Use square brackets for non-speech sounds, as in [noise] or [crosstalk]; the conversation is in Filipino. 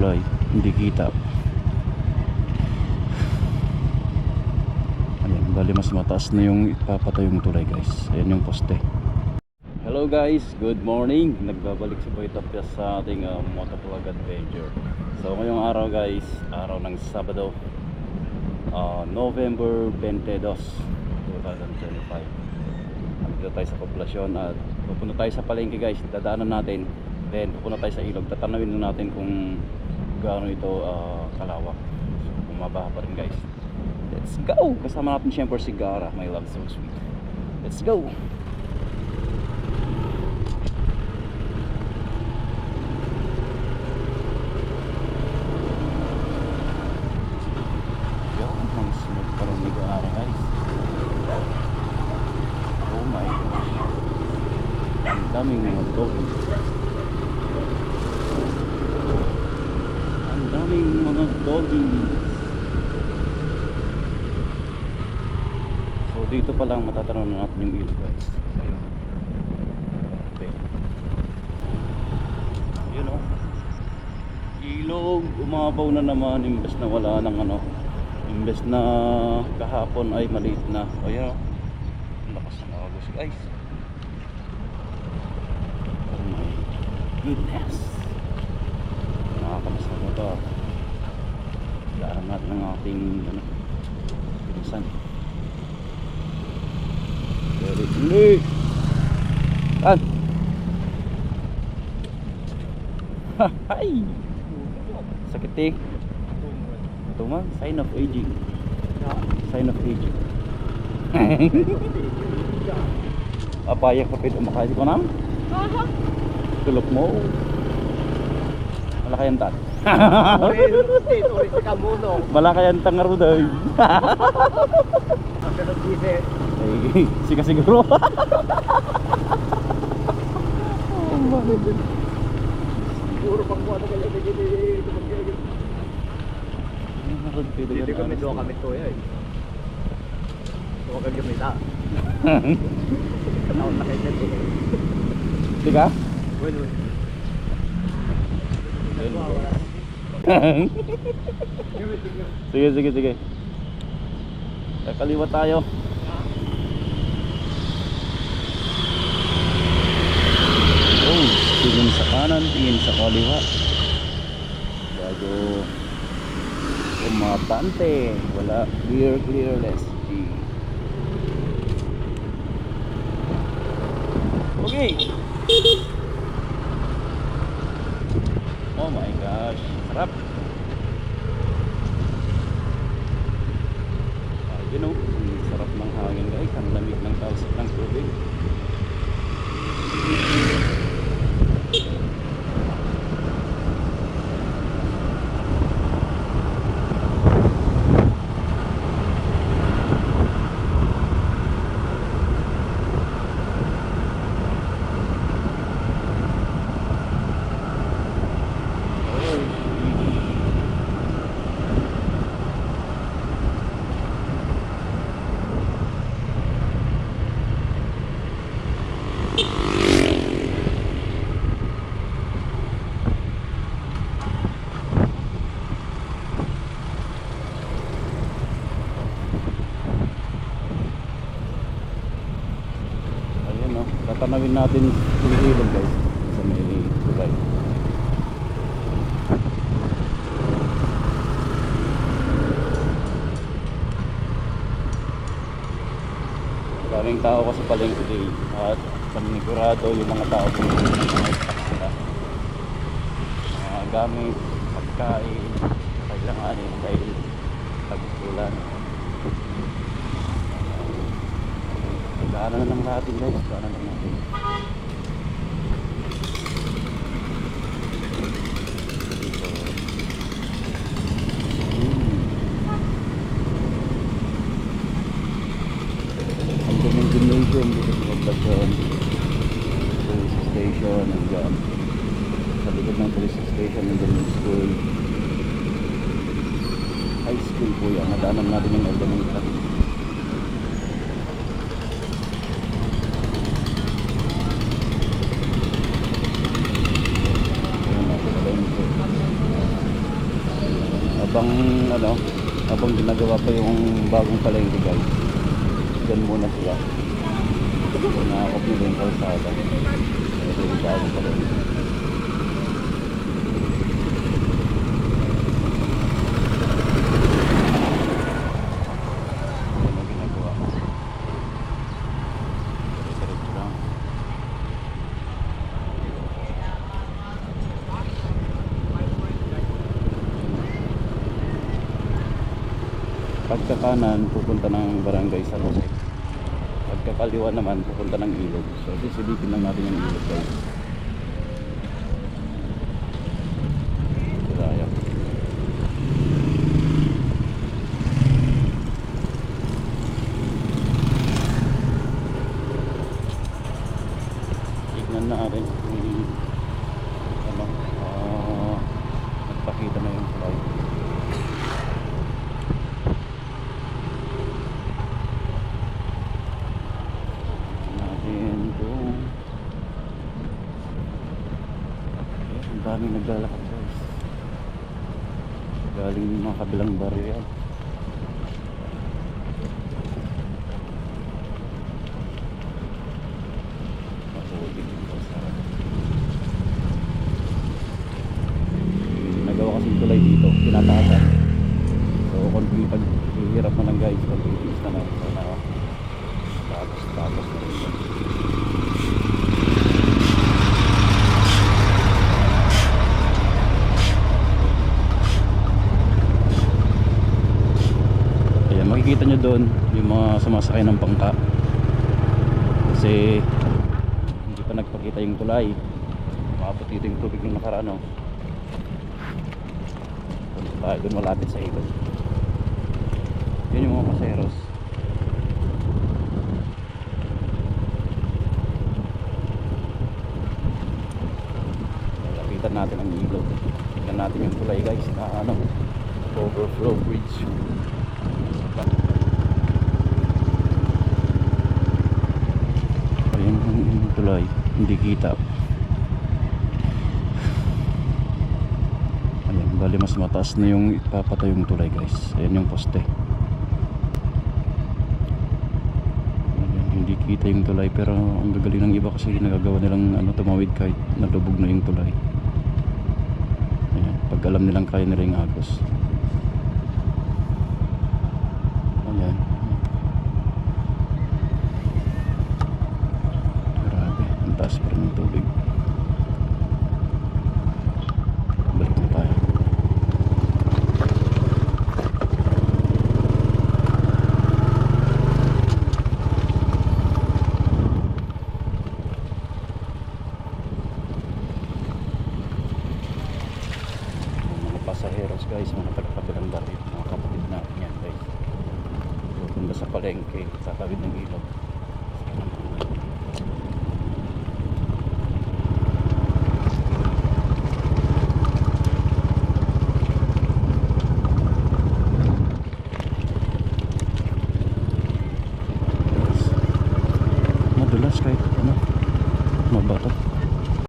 tulay hindi kita. Ayan bali mas mataas na yung ipapatay yung tulay guys. Ayan yung poste. Hello guys. Good morning. Nagbabalik si Boy Tapia sa ating uh, motovlog adventure. So ngayong araw guys araw ng Sabado uh, November 22 2025 Nandito tayo sa poblasyon at pupunta tayo sa palengke guys. Dadaanan natin. Then pupunta tayo sa ilog. Tatanawin natin kung gaano ito ah, kalawak. So bumabaha pa rin guys. Let's go! Kasama natin syempre si Gara my love so sweet. Let's go! Yan, ang smooth pa rin ni Gara guys Oh my gosh. Ang daming mga doggy. Ang daming mga doggy. So dito pa lang matatanaw na natin yung ilog guys. Ayun. Okay. Yun o. Ilog, umabaw na naman imbes na wala ng ano. Imbes na kahapon ay maliit na. Ayun o. Ang lakas ng agos guys. Oh goodness. Nakakamas na motor. Natin ang ating ano, pinisan. Very good. An? [laughs] Hay! Sakit eh. Ito man, sign of aging. Sign of aging. [laughs] Apaya ka pwede umakain ko nang? Tulok mo. Wala kayang tan. [laughs] Wala kayang tangar mo daw. [laughs] Ay, sika siguro. [laughs] Dito kami doon kami to eh. Doon kami ta. Taon na kayo dito. Sika? Well, well. [laughs] sige, sige, sige. Kakaliwa tayo. Oh, tingin sa kanan, tingin sa kaliwa. Bago umabante. Wala. Clear, clearless. Okay. Oh my gosh. Sarap. Ah, you know, ang sarap ng hangin guys. Ang lamig ng tausok ng tubig. Ayun no, tatanawin natin yung ilog guys sa may tulay. Maraming tao kasi palengke today at panigurado yung mga tao pumunta ng mga. Mga gamit, pagkain, kailanganin dahil tag-ulan. Daanan na lang natin guys, daanan na natin. Hmm. Gymnasium dito sa Poblacion. Station, nandiyan. Sa likod ng police station, nandiyan yung school. High school po yan. Nadaanan natin yung elementary. Ayan, nasa palengke. habang ano habang ginagawa pa yung bagong palengke guys. Dyan muna sila. Nakakop nila yung kalsada ito yung bagong palengke ano ang ginagawa diretso lang pagka kanan pupunta ng barangay San Jose. Pagka kaliwa naman pupunta ng ilog. So sisilipin lang natin yung ilog guys Siraya tignan natin kung ano ah nagpakita na yung slide natin kung Ayan, ang daming naglalakad guys galing mga kabilang baryo yan yung nagawa kasing tulay dito tinataasan so kung pag hihirap mo lang guys. Pipis na lang na tapos tapos na rin yan. Ayan, makikita nyo doon yung mga sumasakay ng bangka. Kasi hindi pa nagpakita yung tulay. Umabot dito yung tubig ng nakaraan oh. Tayo doon malapit sa ilog yun yung mga paseros lapitan natin ang ilog tignan natin yung tulay guys na ano overflow bridge ayun yung tulay hindi kita Ayan, bali mas mataas na yung ipapatay yung tulay guys. Ayan yung poste. Ayan, hindi kita yung tulay pero ang gagaling ng iba kasi nagagawa nilang ano, tumawid kahit nalubog na yung tulay. Ayan, pag alam nilang kaya nila yung agos. Ayan. Grabe, ang taas pa rin ng tubig. Balik na tayo. Yung mga pasaheros guys, mga taga-kabilang baryo, mga kapatid natin yan guys. Pupunta sa palengke, sa tawid ng ilog.